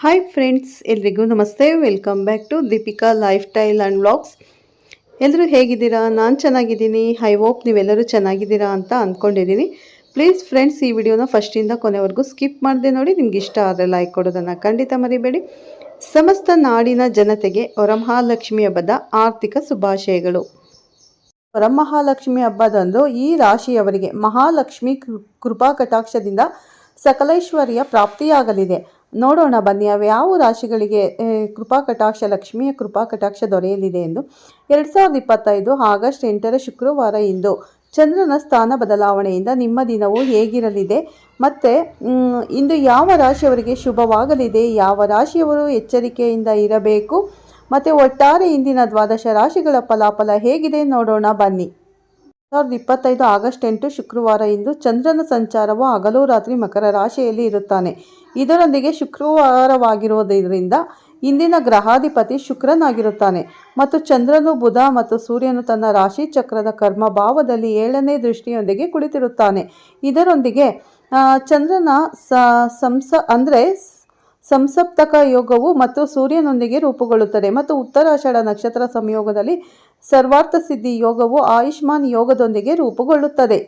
Hi friends ಎಲ್ರಿಗೂ ನಮಸ್ತೆ. Welcome back to Deepika life style and vlogs ಎಲ್ಲರೂ ಹೇಗಿದ್ದೀರಾ? ನಾನು ಚೆನ್ನಾಗಿದ್ದೀನಿ. ಐ ಹೋಪ್ ನೀವೆಲ್ಲರೂ ಚೆನ್ನಾಗಿದ್ದೀರಾ ಅಂತ ಅಂದ್ಕೊಂಡಿದ್ದೀನಿ. ಪ್ಲೀಸ್ ಫ್ರೆಂಡ್ಸ್ ಈ ವಿಡಿಯೋನ ಫಸ್ಟಿಂದ ಕೊನೆವರೆಗೂ ಸ್ಕಿಪ್ ಮಾಡದೆ ನೋಡಿ. ನಿಮ್ಗೆ ಇಷ್ಟ ಆದರೆ ಲೈಕ್ ಕೊಡೋದನ್ನು ಖಂಡಿತ ಮರಿಬೇಡಿ. ಸಮಸ್ತ ನಾಡಿನ ಜನತೆಗೆ ವರಮಹಾಲಕ್ಷ್ಮಿ ಹಬ್ಬದ ಆರ್ಥಿಕ ಶುಭಾಶಯಗಳು. ವರಮಹಾಲಕ್ಷ್ಮಿ ಹಬ್ಬದಂದು ಈ ರಾಶಿಯವರಿಗೆ ಮಹಾಲಕ್ಷ್ಮಿ ಕೃಪಾ ಕಟಾಕ್ಷದಿಂದ ಸಕಲೈಶ್ವರ್ಯ ಪ್ರಾಪ್ತಿಯಾಗಲಿದೆ. ನೋಡೋಣ ಬನ್ನಿ, ಅವು ಯಾವ ರಾಶಿಗಳಿಗೆ ಕೃಪಾ ಕಟಾಕ್ಷ, ಲಕ್ಷ್ಮಿಯ ಕೃಪಾ ಕಟಾಕ್ಷ ದೊರೆಯಲಿದೆ ಎಂದು. ಎರಡು ಸಾವಿರದ ಇಪ್ಪತ್ತೈದು ಆಗಸ್ಟ್ ಎಂಟರ ಶುಕ್ರವಾರ ಇಂದು ಚಂದ್ರನ ಸ್ಥಾನ ಬದಲಾವಣೆಯಿಂದ ನಿಮ್ಮ ದಿನವು ಹೇಗಿರಲಿದೆ? ಮತ್ತು ಇಂದು ಯಾವ ರಾಶಿಯವರಿಗೆ ಶುಭವಾಗಲಿದೆ? ಯಾವ ರಾಶಿಯವರು ಎಚ್ಚರಿಕೆಯಿಂದ ಇರಬೇಕು? ಮತ್ತು, ಒಟ್ಟಾರೆ ಇಂದಿನ ದ್ವಾದಶ ರಾಶಿಗಳ ಫಲಾಫಲ ಹೇಗಿದೆ ನೋಡೋಣ ಬನ್ನಿ. ಸಾವಿರದ ಇಪ್ಪತ್ತೈದು ಆಗಸ್ಟ್ ಎಂಟು ಶುಕ್ರವಾರ ಇಂದು ಚಂದ್ರನ ಸಂಚಾರವು ಹಗಲು ರಾತ್ರಿ ಮಕರ ರಾಶಿಯಲ್ಲಿ ಇರುತ್ತಾನೆ. ಇದರೊಂದಿಗೆ ಶುಕ್ರವಾರವಾಗಿರುವುದರಿಂದ ಇಂದಿನ ಗ್ರಹಾಧಿಪತಿ ಶುಕ್ರನಾಗಿರುತ್ತಾನೆ ಮತ್ತು ಚಂದ್ರನು ಬುಧ ಮತ್ತು ಸೂರ್ಯನು ತನ್ನ ರಾಶಿ ಚಕ್ರದ ಕರ್ಮ ಭಾವದಲ್ಲಿ ಏಳನೇ ದೃಷ್ಟಿಯೊಂದಿಗೆ ಕುಳಿತಿರುತ್ತಾನೆ. ಇದರೊಂದಿಗೆ ಚಂದ್ರನ ಸಂಸ, ಅಂದರೆ ಸಂಸಪ್ತಕ ಯೋಗವು ಮತ್ತು ಸೂರ್ಯನೊಂದಿಗೆ ರೂಪುಗೊಳ್ಳುತ್ತದೆ ಮತ್ತು ಉತ್ತರಾಷಾಢ ನಕ್ಷತ್ರ ಸಂಯೋಗದಲ್ಲಿ ಸರ್ವಾರ್ಥ ಸಿದ್ಧಿ ಯೋಗವು ಆಯುಷ್ಮಾನ್ ಯೋಗದೊಂದಿಗೆ ರೂಪುಗೊಳ್ಳುತ್ತದೆ.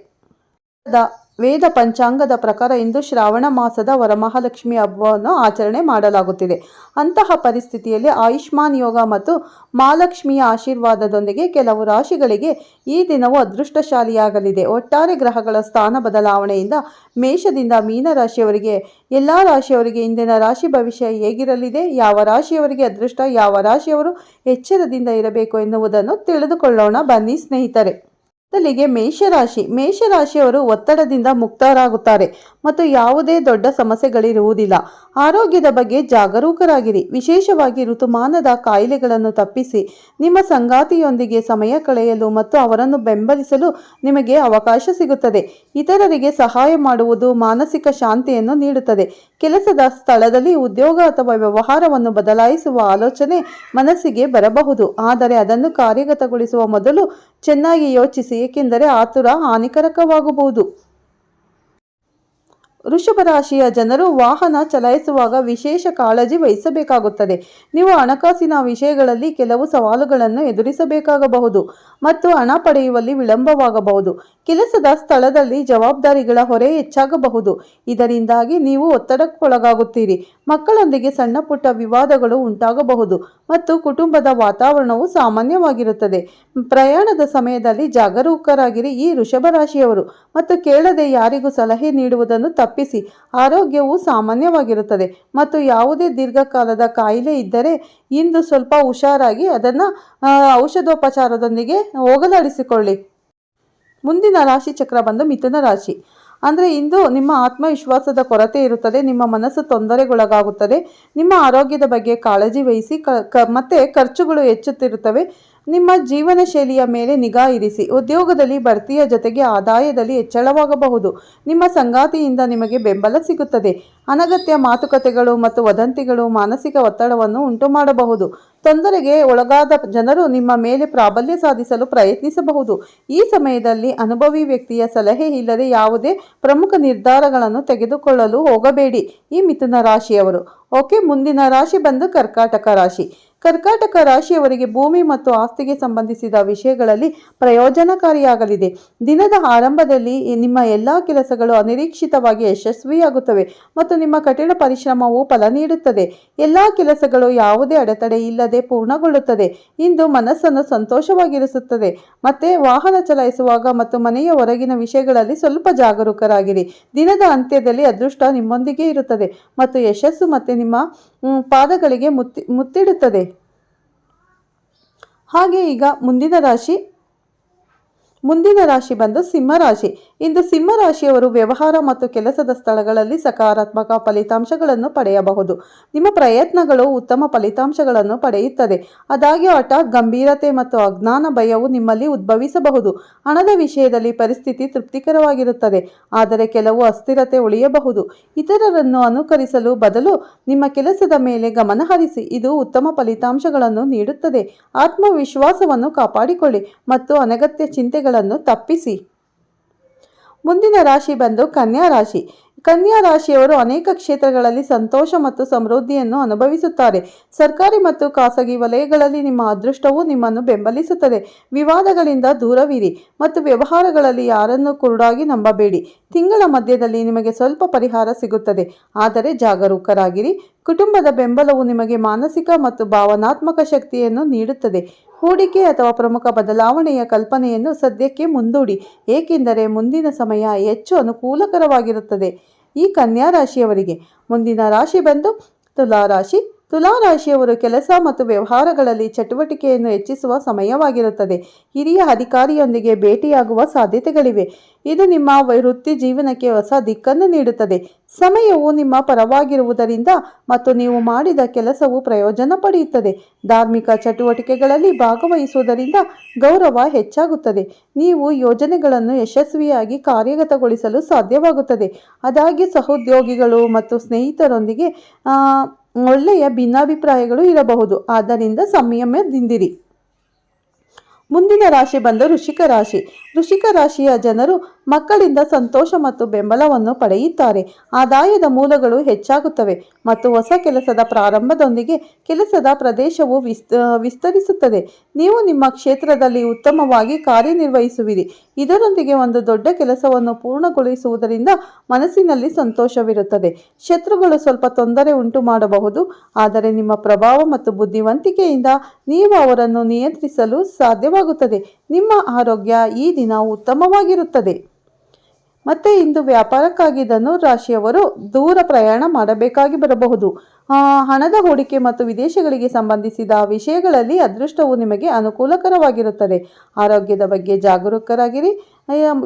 ವೇದ ಪಂಚಾಂಗದ ಪ್ರಕಾರ ಇಂದು ಶ್ರಾವಣ ಮಾಸದ ವರಮಹಾಲಕ್ಷ್ಮಿ ಹಬ್ಬವನ್ನು ಆಚರಣೆ ಮಾಡಲಾಗುತ್ತಿದೆ. ಅಂತಹ ಪರಿಸ್ಥಿತಿಯಲ್ಲಿ ಆಯುಷ್ಮಾನ್ ಯೋಗ ಮತ್ತು ಮಹಾಲಕ್ಷ್ಮಿಯ ಆಶೀರ್ವಾದದೊಂದಿಗೆ ಕೆಲವು ರಾಶಿಗಳಿಗೆ ಈ ದಿನವು ಅದೃಷ್ಟಶಾಲಿಯಾಗಲಿದೆ. ಒಟ್ಟಾರೆ ಗ್ರಹಗಳ ಸ್ಥಾನ ಬದಲಾವಣೆಯಿಂದ ಮೇಷದಿಂದ ಮೀನ ರಾಶಿಯವರಿಗೆ ಎಲ್ಲ ರಾಶಿಯವರಿಗೆ ಇಂದಿನ ರಾಶಿ ಭವಿಷ್ಯ ಹೇಗಿರಲಿದೆ, ಯಾವ ರಾಶಿಯವರಿಗೆ ಅದೃಷ್ಟ, ಯಾವ ರಾಶಿಯವರು ಎಚ್ಚರದಿಂದ ಇರಬೇಕು ಎನ್ನುವುದನ್ನು ತಿಳಿದುಕೊಳ್ಳೋಣ. ಬನ್ನಿ ಸ್ನೇಹಿತರೆ. ಮೊದಲಿಗೆ ಮೇಷರಾಶಿ. ಮೇಷರಾಶಿಯವರು ಒತ್ತಡದಿಂದ ಮುಕ್ತರಾಗುತ್ತಾರೆ ಮತ್ತು ಯಾವುದೇ ದೊಡ್ಡ ಸಮಸ್ಯೆಗಳಿರುವುದಿಲ್ಲ. ಆರೋಗ್ಯದ ಬಗ್ಗೆ ಜಾಗರೂಕರಾಗಿರಿ. ವಿಶೇಷವಾಗಿ ಋತುಮಾನದ ಕಾಯಿಲೆಗಳನ್ನು ತಪ್ಪಿಸಿ. ನಿಮ್ಮ ಸಂಗಾತಿಯೊಂದಿಗೆ ಸಮಯ ಕಳೆಯಲು ಮತ್ತು ಅವರನ್ನು ಬೆಂಬಲಿಸಲು ನಿಮಗೆ ಅವಕಾಶ ಸಿಗುತ್ತದೆ. ಇತರರಿಗೆ ಸಹಾಯ ಮಾಡುವುದು ಮಾನಸಿಕ ಶಾಂತಿಯನ್ನು ನೀಡುತ್ತದೆ. ಕೆಲಸದ ಸ್ಥಳದಲ್ಲಿ ಉದ್ಯೋಗ ಅಥವಾ ವ್ಯವಹಾರವನ್ನು ಬದಲಾಯಿಸುವ ಆಲೋಚನೆ ಮನಸ್ಸಿಗೆ ಬರಬಹುದು. ಆದರೆ ಅದನ್ನು ಕಾರ್ಯಗತಗೊಳಿಸುವ ಮೊದಲು ಚೆನ್ನಾಗಿ ಯೋಚಿಸಿ ಏಕೆಂದರೆ ಆತುರ ಹಾನಿಕರಕವಾಗಬಹುದು. ವೃಷಭ ರಾಶಿಯ ಜನರು ವಾಹನ ಚಲಾಯಿಸುವಾಗ ವಿಶೇಷ ಕಾಳಜಿ ವಹಿಸಬೇಕಾಗುತ್ತದೆ. ನೀವು ಹಣಕಾಸಿನ ವಿಷಯಗಳಲ್ಲಿ ಕೆಲವು ಸವಾಲುಗಳನ್ನು ಎದುರಿಸಬೇಕಾಗಬಹುದು ಮತ್ತು ಹಣ ಪಡೆಯುವಲ್ಲಿ ವಿಳಂಬವಾಗಬಹುದು. ಕೆಲಸದ ಸ್ಥಳದಲ್ಲಿ ಜವಾಬ್ದಾರಿಗಳ ಹೊರೆ ಹೆಚ್ಚಾಗಬಹುದು. ಇದರಿಂದಾಗಿ ನೀವು ಒತ್ತಡಕ್ಕೊಳಗಾಗುತ್ತೀರಿ. ಮಕ್ಕಳೊಂದಿಗೆ ಸಣ್ಣ ಪುಟ್ಟ ವಿವಾದಗಳು ಉಂಟಾಗಬಹುದು ಮತ್ತು ಕುಟುಂಬದ ವಾತಾವರಣವು ಸಾಮಾನ್ಯವಾಗಿರುತ್ತದೆ. ಪ್ರಯಾಣದ ಸಮಯದಲ್ಲಿ ಜಾಗರೂಕರಾಗಿರಿ ಈ ವೃಷಭ ರಾಶಿಯವರು ಮತ್ತು ಕೇಳದೆ ಯಾರಿಗೂ ಸಲಹೆ ನೀಡುವುದನ್ನು ತಪ್ಪಿಸಿ. ಆರೋಗ್ಯವು ಸಾಮಾನ್ಯವಾಗಿರುತ್ತದೆ ಮತ್ತು ಯಾವುದೇ ದೀರ್ಘಕಾಲದ ಕಾಯಿಲೆ ಇದ್ದರೆ ಇಂದು ಸ್ವಲ್ಪ ಹುಷಾರಾಗಿ ಅದನ್ನು ಔಷಧೋಪಚಾರದೊಂದಿಗೆ ಹೋಗಲಾಡಿಸಿಕೊಳ್ಳಿ. ಮುಂದಿನ ರಾಶಿ ಚಕ್ರ ಬಂದು ಮಿಥುನ ರಾಶಿ. ಅಂದರೆ ಇಂದು ನಿಮ್ಮ ಆತ್ಮವಿಶ್ವಾಸದ ಕೊರತೆ ಇರುತ್ತದೆ, ನಿಮ್ಮ ಮನಸ್ಸು ತೊಂದರೆಗೊಳಗಾಗುತ್ತದೆ, ನಿಮ್ಮ ಆರೋಗ್ಯದ ಬಗ್ಗೆ ಕಾಳಜಿ ವಹಿಸಿ ಕ, ಮತ್ತು ಖರ್ಚುಗಳು ಹೆಚ್ಚುತ್ತಿರುತ್ತವೆ ನಿಮ್ಮ ಜೀವನ ಶೈಲಿಯ ಮೇಲೆ ನಿಗಾ ಇರಿಸಿ. ಉದ್ಯೋಗದಲ್ಲಿ ಬಡ್ತಿಯ ಜೊತೆಗೆ ಆದಾಯದಲ್ಲಿ ಹೆಚ್ಚಳವಾಗಬಹುದು. ನಿಮ್ಮ ಸಂಗಾತಿಯಿಂದ ನಿಮಗೆ ಬೆಂಬಲ ಸಿಗುತ್ತದೆ. ಅನಗತ್ಯ ಮಾತುಕತೆಗಳು ಮತ್ತು ವದಂತಿಗಳು ಮಾನಸಿಕ ಒತ್ತಡವನ್ನು ಉಂಟು ಮಾಡಬಹುದು ತೊಂದರೆಗೆ ಒಳಗಾದ ಜನರು ನಿಮ್ಮ ಮೇಲೆ ಪ್ರಾಬಲ್ಯ ಸಾಧಿಸಲು ಪ್ರಯತ್ನಿಸಬಹುದು. ಈ ಸಮಯದಲ್ಲಿ ಅನುಭವಿ ವ್ಯಕ್ತಿಯ ಸಲಹೆ ಇಲ್ಲದೆ ಯಾವುದೇ ಪ್ರಮುಖ ನಿರ್ಧಾರಗಳನ್ನು ತೆಗೆದುಕೊಳ್ಳಲು ಹೋಗಬೇಡಿ, ಈ ಮಿಥುನ ರಾಶಿಯವರು. ಓಕೆ, ಮುಂದಿನ ರಾಶಿ ಬಂದು ಕರ್ಕಾಟಕ ರಾಶಿ. ಕರ್ಕಾಟಕ ರಾಶಿಯವರಿಗೆ ಭೂಮಿ ಮತ್ತು ಆಸ್ತಿಗೆ ಸಂಬಂಧಿಸಿದ ವಿಷಯಗಳಲ್ಲಿ ಪ್ರಯೋಜನಕಾರಿಯಾಗಲಿದೆ. ದಿನದ ಆರಂಭದಲ್ಲಿ ನಿಮ್ಮ ಎಲ್ಲ ಕೆಲಸಗಳು ಅನಿರೀಕ್ಷಿತವಾಗಿ ಯಶಸ್ವಿಯಾಗುತ್ತವೆ ಮತ್ತು ನಿಮ್ಮ ಕಠಿಣ ಪರಿಶ್ರಮವು ಫಲ ನೀಡುತ್ತದೆ. ಎಲ್ಲ ಕೆಲಸಗಳು ಯಾವುದೇ ಅಡೆತಡೆ ಇಲ್ಲದೆ ಪೂರ್ಣಗೊಳ್ಳುತ್ತದೆ. ಇಂದು ಮನಸ್ಸನ್ನು ಸಂತೋಷವಾಗಿರಿಸುತ್ತದೆ. ಮತ್ತೆ ವಾಹನ ಚಲಾಯಿಸುವಾಗ ಮತ್ತು ಮನೆಯ ಹೊರಗಿನ ವಿಷಯಗಳಲ್ಲಿ ಸ್ವಲ್ಪ ಜಾಗರೂಕರಾಗಿರಿ. ದಿನದ ಅಂತ್ಯದಲ್ಲಿ ಅದೃಷ್ಟ ನಿಮ್ಮೊಂದಿಗೆ ಇರುತ್ತದೆ ಮತ್ತು ಯಶಸ್ಸು ಮತ್ತೆ ನಿಮ್ಮ ಪಾದಗಳಿಗೆ ಮುತ್ತಿ, ಮುತ್ತಿಡುತ್ತದೆ. ಹಾಗೆ ಈಗ ಮುಂದಿನ ರಾಶಿ ಮುಂದಿನ ರಾಶಿ ಬಂದು ಸಿಂಹರಾಶಿ ಇಂದು ಸಿಂಹರಾಶಿಯವರು ವ್ಯವಹಾರ ಮತ್ತು ಕೆಲಸದ ಸ್ಥಳಗಳಲ್ಲಿ ಸಕಾರಾತ್ಮಕ ಫಲಿತಾಂಶಗಳನ್ನು ಪಡೆಯಬಹುದು. ನಿಮ್ಮ ಪ್ರಯತ್ನಗಳು ಉತ್ತಮ ಫಲಿತಾಂಶಗಳನ್ನು ಪಡೆಯುತ್ತದೆ. ಆದಾಗ್ಯೂ ಹಠಾತ್ ಗಂಭೀರತೆ ಮತ್ತು ಅಜ್ಞಾನ ಭಯವು ನಿಮ್ಮಲ್ಲಿ ಉದ್ಭವಿಸಬಹುದು. ಹಣದ ವಿಷಯದಲ್ಲಿ ಪರಿಸ್ಥಿತಿ ತೃಪ್ತಿಕರವಾಗಿರುತ್ತದೆ. ಆದರೆ ಕೆಲವು ಅಸ್ಥಿರತೆ ಉಳಿಯಬಹುದು. ಇತರರನ್ನು ಅನುಕರಿಸಲು ಬದಲು ನಿಮ್ಮ ಕೆಲಸದ ಮೇಲೆ ಗಮನ ಹರಿಸಿ. ಇದು ಉತ್ತಮ ಫಲಿತಾಂಶಗಳನ್ನು ನೀಡುತ್ತದೆ. ಆತ್ಮವಿಶ್ವಾಸವನ್ನು ಕಾಪಾಡಿಕೊಳ್ಳಿ ಮತ್ತು ಅನಗತ್ಯ ಚಿಂತೆಗಳನ್ನು ತಪ್ಪಿಸಿ. ಮುಂದಿನ ರಾಶಿ ಬಂದು ಕನ್ಯಾ ರಾಶಿ. ಕನ್ಯಾ ರಾಶಿಯವರು ಅನೇಕ ಕ್ಷೇತ್ರಗಳಲ್ಲಿ ಸಂತೋಷ ಮತ್ತು ಸಮೃದ್ಧಿಯನ್ನು ಅನುಭವಿಸುತ್ತಾರೆ. ಸರ್ಕಾರಿ ಮತ್ತು ಖಾಸಗಿ ವಲಯಗಳಲ್ಲಿ ನಿಮ್ಮ ಅದೃಷ್ಟವು ನಿಮ್ಮನ್ನು ಬೆಂಬಲಿಸುತ್ತದೆ. ವಿವಾದಗಳಿಂದ ದೂರವಿರಿ ಮತ್ತು ವ್ಯವಹಾರಗಳಲ್ಲಿ ಯಾರನ್ನು ಕುರುಡಾಗಿ ನಂಬಬೇಡಿ. ತಿಂಗಳ ಮಧ್ಯದಲ್ಲಿ ನಿಮಗೆ ಸ್ವಲ್ಪ ಪರಿಹಾರ ಸಿಗುತ್ತದೆ. ಆದರೆ ಜಾಗರೂಕರಾಗಿರಿ. ಕುಟುಂಬದ ಬೆಂಬಲವು ನಿಮಗೆ ಮಾನಸಿಕ ಮತ್ತು ಭಾವನಾತ್ಮಕ ಶಕ್ತಿಯನ್ನು ನೀಡುತ್ತದೆ. ಹೂಡಿಕೆ ಅಥವಾ ಪ್ರಮುಖ ಬದಲಾವಣೆಯ ಕಲ್ಪನೆಯನ್ನು ಸದ್ಯಕ್ಕೆ ಮುಂದೂಡಿ. ಏಕೆಂದರೆ ಮುಂದಿನ ಸಮಯ ಹೆಚ್ಚು ಅನುಕೂಲಕರವಾಗಿರುತ್ತದೆ. ಈ ಕನ್ಯಾ ರಾಶಿಯವರಿಗೆ ಮುಂದಿನ ರಾಶಿ ಬಂದು ತುಲಾ ರಾಶಿ ತುಲಾ ರಾಶಿಯವರು ಕೆಲಸ ಮತ್ತು ವ್ಯವಹಾರಗಳಲ್ಲಿ ಚಟುವಟಿಕೆಯನ್ನು ಹೆಚ್ಚಿಸುವ ಸಮಯವಾಗಿರುತ್ತದೆ. ಹಿರಿಯ ಅಧಿಕಾರಿಯೊಂದಿಗೆ ಭೇಟಿಯಾಗುವ ಸಾಧ್ಯತೆಗಳಿವೆ. ಇದು ನಿಮ್ಮ ವೃತ್ತಿ ಜೀವನಕ್ಕೆ ಹೊಸ ದಿಕ್ಕನ್ನು ನೀಡುತ್ತದೆ. ಸಮಯವು ನಿಮ್ಮ ಪರವಾಗಿರುವುದರಿಂದ ಮತ್ತು ನೀವು ಮಾಡಿದ ಕೆಲಸವು ಪ್ರಯೋಜನ ಪಡೆಯುತ್ತದೆ. ಧಾರ್ಮಿಕ ಚಟುವಟಿಕೆಗಳಲ್ಲಿ ಭಾಗವಹಿಸುವುದರಿಂದ ಗೌರವ ಹೆಚ್ಚಾಗುತ್ತದೆ. ನೀವು ಯೋಜನೆಗಳನ್ನು ಯಶಸ್ವಿಯಾಗಿ ಕಾರ್ಯಗತಗೊಳಿಸಲು ಸಾಧ್ಯವಾಗುತ್ತದೆ. ಅದಾಗಿ ಸಹೋದ್ಯೋಗಿಗಳು ಮತ್ತು ಸ್ನೇಹಿತರೊಂದಿಗೆ ಒಳ್ಳೆಯ ಭಿನ್ನಾಭಿಪ್ರಾಯಗಳು ಇರಬಹುದು. ಆದ್ದರಿಂದ ಸಂಯಮದಿಂದಿರಿ ಮುಂದಿನ ರಾಶಿ ಬಂದು ಋಷಿಕ ರಾಶಿ. ಋಷಿಕ ರಾಶಿಯ ಜನರು ಮಕ್ಕಳಿಂದ ಸಂತೋಷ ಮತ್ತು ಬೆಂಬಲವನ್ನು ಪಡೆಯುತ್ತಾರೆ. ಆದಾಯದ ಮೂಲಗಳು ಹೆಚ್ಚಾಗುತ್ತವೆ ಮತ್ತು ಹೊಸ ಕೆಲಸದ ಪ್ರಾರಂಭದೊಂದಿಗೆ ಕೆಲಸದ ಪ್ರದೇಶವು ವಿಸ್ತ ವಿಸ್ತರಿಸುತ್ತದೆ. ನೀವು ನಿಮ್ಮ ಕ್ಷೇತ್ರದಲ್ಲಿ ಉತ್ತಮವಾಗಿ ಕಾರ್ಯನಿರ್ವಹಿಸುವಿರಿ. ಇದರೊಂದಿಗೆ ಒಂದು ದೊಡ್ಡ ಕೆಲಸವನ್ನು ಪೂರ್ಣಗೊಳಿಸುವುದರಿಂದ ಮನಸ್ಸಿನಲ್ಲಿ ಸಂತೋಷವಿರುತ್ತದೆ. ಶತ್ರುಗಳು ಸ್ವಲ್ಪ ತೊಂದರೆ ಉಂಟು ಮಾಡಬಹುದು, ಆದರೆ ನಿಮ್ಮ ಪ್ರಭಾವ ಮತ್ತು ಬುದ್ಧಿವಂತಿಕೆಯಿಂದ ನೀವು ಅವರನ್ನು ನಿಯಂತ್ರಿಸಲು ಸಾಧ್ಯವಾಗುತ್ತದೆ. ನಿಮ್ಮ ಆರೋಗ್ಯ ಈ ದಿನ ಉತ್ತಮವಾಗಿರುತ್ತದೆ. ಮತ್ತೆ ಇಂದು ವ್ಯಾಪಾರಕ್ಕಾಗಿ ಧನು ರಾಶಿಯವರು ದೂರ ಪ್ರಯಾಣ ಮಾಡಬೇಕಾಗಿ ಬರಬಹುದು. ಹಣದ ಹೂಡಿಕೆ ಮತ್ತು ವಿದೇಶಗಳಿಗೆ ಸಂಬಂಧಿಸಿದ ವಿಷಯಗಳಲ್ಲಿ ಅದೃಷ್ಟವು ನಿಮಗೆ ಅನುಕೂಲಕರವಾಗಿರುತ್ತದೆ. ಆರೋಗ್ಯದ ಬಗ್ಗೆ ಜಾಗರೂಕರಾಗಿರಿ.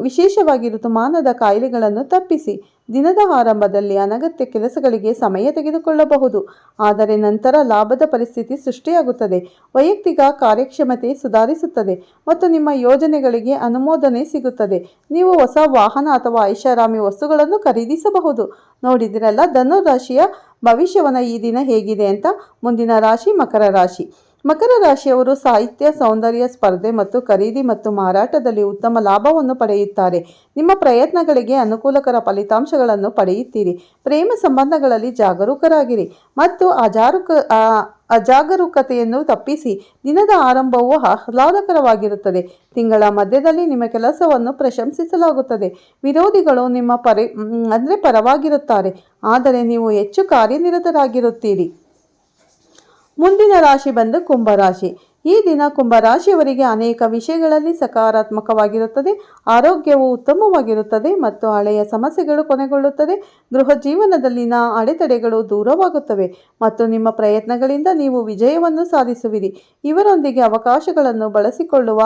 ವಿಶೇಷವಾಗಿ ಋತುಮಾನದ ಕಾಯಿಲೆಗಳನ್ನು ತಪ್ಪಿಸಿ. ದಿನದ ಆರಂಭದಲ್ಲಿ ಅನಗತ್ಯ ಕೆಲಸಗಳಿಗೆ ಸಮಯ ತೆಗೆದುಕೊಳ್ಳಬಹುದು. ಆದರೆ ನಂತರ ಲಾಭದ ಪರಿಸ್ಥಿತಿ ಸೃಷ್ಟಿಯಾಗುತ್ತದೆ. ವೈಯಕ್ತಿಕ ಕಾರ್ಯಕ್ಷಮತೆ ಸುಧಾರಿಸುತ್ತದೆ ಮತ್ತು ನಿಮ್ಮ ಯೋಜನೆಗಳಿಗೆ ಅನುಮೋದನೆ ಸಿಗುತ್ತದೆ. ನೀವು ಹೊಸ ವಾಹನ ಅಥವಾ ಐಷಾರಾಮಿ ವಸ್ತುಗಳನ್ನು ಖರೀದಿಸಬಹುದು. ನೋಡಿದಿರಲ್ಲ ಧನು ರಾಶಿಯ ಭವಿಷ್ಯವನ್ನ ಈ ದಿನ ಹೇಗಿದೆ ಅಂತ ಮುಂದಿನ ರಾಶಿ ಮಕರ ರಾಶಿ. ಮಕರ ರಾಶಿಯವರು ಸಾಹಿತ್ಯ, ಸೌಂದರ್ಯ, ಸ್ಪರ್ಧೆ ಮತ್ತು ಖರೀದಿ ಮತ್ತು ಮಾರಾಟದಲ್ಲಿ ಉತ್ತಮ ಲಾಭವನ್ನು ಪಡೆಯುತ್ತಾರೆ. ನಿಮ್ಮ ಪ್ರಯತ್ನಗಳಿಗೆ ಅನುಕೂಲಕರ ಫಲಿತಾಂಶಗಳನ್ನು ಪಡೆಯುತ್ತೀರಿ. ಪ್ರೇಮ ಸಂಬಂಧಗಳಲ್ಲಿ ಜಾಗರೂಕರಾಗಿರಿ ಮತ್ತು ಅಜಾರುಕ ಅಜಾಗರೂಕತೆಯನ್ನು ತಪ್ಪಿಸಿ. ದಿನದ ಆರಂಭವು ಆಹ್ಲಾದಕರವಾಗಿರುತ್ತದೆ. ತಿಂಗಳ ಮಧ್ಯದಲ್ಲಿ ನಿಮ್ಮ ಕೆಲಸವನ್ನು ಪ್ರಶಂಸಿಸಲಾಗುತ್ತದೆ. ವಿರೋಧಿಗಳು ನಿಮ್ಮ ಪರಿ ಅಂದರೆ ಪರವಾಗಿರುತ್ತಾರೆ. ಆದರೆ ನೀವು ಹೆಚ್ಚು ಕಾರ್ಯನಿರತರಾಗಿರುತ್ತೀರಿ. ಮುಂದಿನ ರಾಶಿ ಬಂದು ಕುಂಭರಾಶಿ ಈ ದಿನ ಕುಂಭರಾಶಿಯವರಿಗೆ ಅನೇಕ ವಿಷಯಗಳಲ್ಲಿ ಸಕಾರಾತ್ಮಕವಾಗಿರುತ್ತದೆ, ಆರೋಗ್ಯವು ಉತ್ತಮವಾಗಿರುತ್ತದೆ ಮತ್ತು ಹಳೆಯ ಸಮಸ್ಯೆಗಳು ಕೊನೆಗೊಳ್ಳುತ್ತದೆ, ಗೃಹ ಜೀವನದಲ್ಲಿನ ಅಡೆತಡೆಗಳು ದೂರವಾಗುತ್ತವೆ ಮತ್ತು ನಿಮ್ಮ ಪ್ರಯತ್ನಗಳಿಂದ ನೀವು ವಿಜಯವನ್ನು ಸಾಧಿಸುವಿರಿ. ಇವರೊಂದಿಗೆ ಅವಕಾಶಗಳನ್ನು ಬಳಸಿಕೊಳ್ಳುವ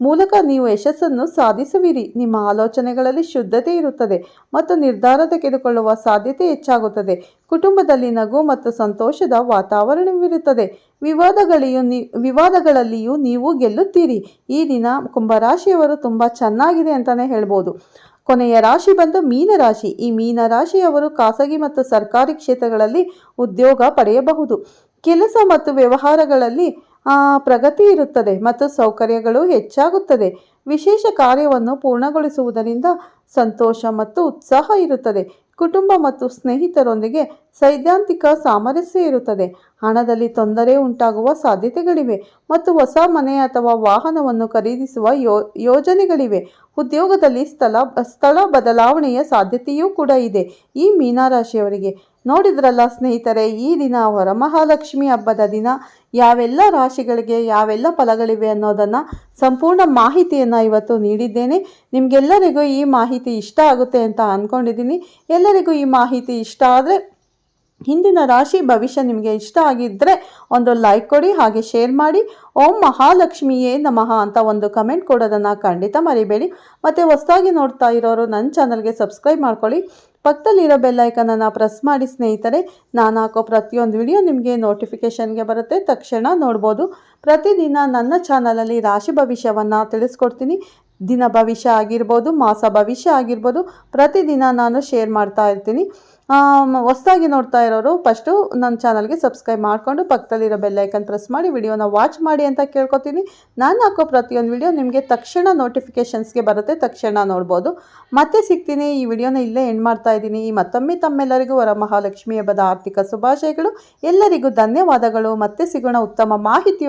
ಮೂಲಕ ನೀವು ಯಶಸ್ಸನ್ನು ಸಾಧಿಸುವಿರಿ. ನಿಮ್ಮ ಆಲೋಚನೆಗಳಲ್ಲಿ ಶುದ್ಧತೆ ಇರುತ್ತದೆ ಮತ್ತು ನಿರ್ಧಾರ ತೆಗೆದುಕೊಳ್ಳುವ ಸಾಧ್ಯತೆ ಹೆಚ್ಚಾಗುತ್ತದೆ. ಕುಟುಂಬದಲ್ಲಿ ನಗು ಮತ್ತು ಸಂತೋಷದ ವಾತಾವರಣವಿರುತ್ತದೆ. ವಿವಾದಗಳಿಯೂ ನಿ, ವಿವಾದಗಳಲ್ಲಿಯೂ ನೀವು ಗೆಲ್ಲುತ್ತೀರಿ. ಈ ದಿನ ಕುಂಭರಾಶಿಯವರು ತುಂಬ ಚೆನ್ನಾಗಿದೆ ಅಂತಲೇ ಹೇಳ್ಬೋದು. ಕೊನೆಯ ರಾಶಿ ಬಂದು ಮೀನರಾಶಿ. ಈ ಮೀನರಾಶಿಯವರು ಖಾಸಗಿ ಮತ್ತು ಸರ್ಕಾರಿ ಕ್ಷೇತ್ರಗಳಲ್ಲಿ ಉದ್ಯೋಗ ಪಡೆಯಬಹುದು. ಕೆಲಸ ಮತ್ತು ವ್ಯವಹಾರಗಳಲ್ಲಿ ಪ್ರಗತಿ ಇರುತ್ತದೆ ಮತ್ತು ಸೌಕರ್ಯಗಳು ಹೆಚ್ಚಾಗುತ್ತದೆ. ವಿಶೇಷ ಕಾರ್ಯವನ್ನು ಪೂರ್ಣಗೊಳಿಸುವುದರಿಂದ ಸಂತೋಷ ಮತ್ತು ಉತ್ಸಾಹ ಇರುತ್ತದೆ. ಕುಟುಂಬ ಮತ್ತು ಸ್ನೇಹಿತರೊಂದಿಗೆ ಸೈದ್ಧಾಂತಿಕ ಸಾಮರಸ್ಯ ಇರುತ್ತದೆ. ಹಣದಲ್ಲಿ ತೊಂದರೆ ಉಂಟಾಗುವ ಸಾಧ್ಯತೆಗಳಿವೆ ಮತ್ತು ಹೊಸ ಮನೆ ಅಥವಾ ವಾಹನವನ್ನು ಖರೀದಿಸುವ ಯೋ, ಯೋಜನೆಗಳಿವೆ. ಉದ್ಯೋಗದಲ್ಲಿ ಸ್ಥಳ ಸ್ಥಳ ಬದಲಾವಣೆಯ ಸಾಧ್ಯತೆಯೂ ಕೂಡ ಇದೆ. ಈ ಮೀನರಾಶಿಯವರಿಗೆ ನೋಡಿದ್ರಲ್ಲ ಸ್ನೇಹಿತರೆ, ಈ ದಿನ ವರಮಹಾಲಕ್ಷ್ಮಿ ಹಬ್ಬದ ದಿನ. ಯಾವೆಲ್ಲ ರಾಶಿಗಳಿಗೆ ಯಾವೆಲ್ಲ ಫಲಗಳಿವೆ ಅನ್ನೋದನ್ನು ಸಂಪೂರ್ಣ ಮಾಹಿತಿಯನ್ನು ಇವತ್ತು ನೀಡಿದ್ದೇನೆ. ನಿಮಗೆಲ್ಲರಿಗೂ ಈ ಮಾಹಿತಿ ಇಷ್ಟ ಆಗುತ್ತೆ ಅಂತ ಅಂದ್ಕೊಂಡಿದ್ದೀನಿ ಎಲ್ಲರಿಗೂ ಈ ಮಾಹಿತಿ ಇಷ್ಟ ಆದರೆ, ಹಿಂದಿನ ರಾಶಿ ಭವಿಷ್ಯ ನಿಮಗೆ ಇಷ್ಟ ಆಗಿದ್ದರೆ ಒಂದು ಲೈಕ್ ಕೊಡಿ, ಹಾಗೆ ಶೇರ್ ಮಾಡಿ. ಓಂ ಮಹಾಲಕ್ಷ್ಮಿಯೇ ನಮಃ ಅಂತ ಒಂದು ಕಮೆಂಟ್ ಕೊಡೋದನ್ನು ಖಂಡಿತ ಮರಿಬೇಡಿ. ಮತ್ತು ಹೊಸದಾಗಿ ನೋಡ್ತಾ ಇರೋರು ನನ್ನ ಚಾನಲ್ಗೆ ಸಬ್ಸ್ಕ್ರೈಬ್ ಮಾಡ್ಕೊಳ್ಳಿ. ಪಕ್ಕದಲ್ಲಿರೋ ಬೆಲ್ಲೈಕನನ್ನು ಪ್ರೆಸ್ ಮಾಡಿ ಸ್ನೇಹಿತರೆ, ನಾನು ಹಾಕೋ ಪ್ರತಿಯೊಂದು ವಿಡಿಯೋ ನಿಮಗೆ ನೋಟಿಫಿಕೇಷನ್ಗೆ ಬರುತ್ತೆ. ತಕ್ಷಣ ನೋಡ್ಬೋದು. ಪ್ರತಿದಿನ ನನ್ನ ಚಾನಲಲ್ಲಿ ರಾಶಿ ಭವಿಷ್ಯವನ್ನು ತಿಳಿಸ್ಕೊಡ್ತೀನಿ. ದಿನ ಭವಿಷ್ಯ ಆಗಿರ್ಬೋದು, ಮಾಸ ಭವಿಷ್ಯ ಆಗಿರ್ಬೋದು, ಪ್ರತಿದಿನ ನಾನು ಶೇರ್ ಮಾಡ್ತಾ ಇರ್ತೀನಿ. ಹೊಸ್ದಾಗಿ ನೋಡ್ತಾ ಇರೋರು ಫಸ್ಟು ನನ್ನ ಚಾನಲ್ಗೆ ಸಬ್ಸ್ಕ್ರೈಬ್ ಮಾಡಿಕೊಂಡು ಪಕ್ಕದಲ್ಲಿರೋ ಬೆಲ್ಲೈಕನ್ ಪ್ರೆಸ್ ಮಾಡಿ ವಿಡಿಯೋನ ವಾಚ್ ಮಾಡಿ ಅಂತ ಕೇಳ್ಕೊತೀನಿ. ನಾನು ಹಾಕೋ ಪ್ರತಿಯೊಂದು ವಿಡಿಯೋ ನಿಮಗೆ ತಕ್ಷಣ ನೋಟಿಫಿಕೇಷನ್ಸ್ಗೆ ಬರುತ್ತೆ, ತಕ್ಷಣ ನೋಡ್ಬೋದು. ಮತ್ತೆ ಸಿಗ್ತೀನಿ, ಈ ವಿಡಿಯೋನ ಇಲ್ಲೇ ಎಂಡ್ ಮಾಡ್ತಾ ಇದ್ದೀನಿ. ಮತ್ತೊಮ್ಮೆ ತಮ್ಮೆಲ್ಲರಿಗೂ ವರ ಮಹಾಲಕ್ಷ್ಮಿ ಹಬ್ಬದ ಆರ್ಥಿಕ ಶುಭಾಶಯಗಳು. ಎಲ್ಲರಿಗೂ ಧನ್ಯವಾದಗಳು. ಮತ್ತೆ ಸಿಗೋಣ ಉತ್ತಮ ಮಾಹಿತಿಯೊಂದಿಗೆ.